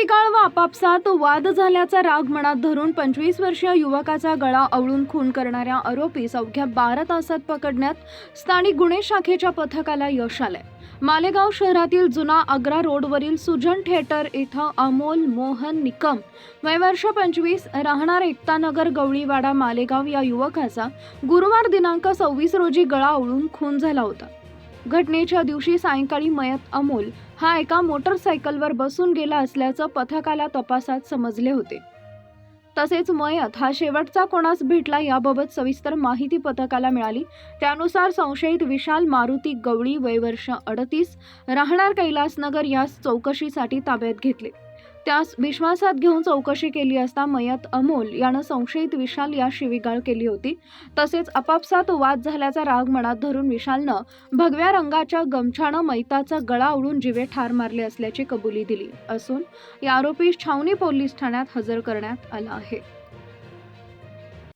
बिगाळ व आपापसात वाद झाल्याचा राग मनात धरून पंचवीस वर्षीय युवकाचा गळा आवळून खून करणाऱ्या आरोपीस अवघ्या बारा तासात पकडण्यात स्थानिक गुन्हे शाखेच्या पथकाला यश आलंय. मालेगाव शहरातील जुना आग्रा रोडवरील सुजन थिएटर इथं अमोल मोहन निकम वय वर्ष पंचवीस राहणार एकतानगर गवळीवाडा मालेगाव या युवकाचा गुरुवार दिनांक सव्वीस रोजी गळा आवळून खून झाला होता. घटनेच्या दिवशी सायंकाळी मयत अमोल हा एका मोटरसायकलवर बसून गेला असल्याचं पथकाला तपासात समजले होते. तसेच मयत हा शेवटचा कोणास भेटला याबाबत सविस्तर माहिती पथकाला मिळाली. त्यानुसार संशयित विशाल मारुती गवळी वयवर्ष अडतीस राहणार कैलासनगर यास चौकशीसाठी ताब्यात घेतले. त्यास विश्वासात घेऊन चौकशी केली असता मयत अमोल यानं संशयित विशाल या शिवीगाळ केली होती. तसेच आपापसात वाद झाल्याचा राग मनात धरून विशालनं भगव्या रंगाच्या गमछानं मैताचा गळा उडून जिवे ठार मारले असल्याची कबुली दिली असून या आरोपी छावणी पोलीस ठाण्यात हजर करण्यात आला आहे.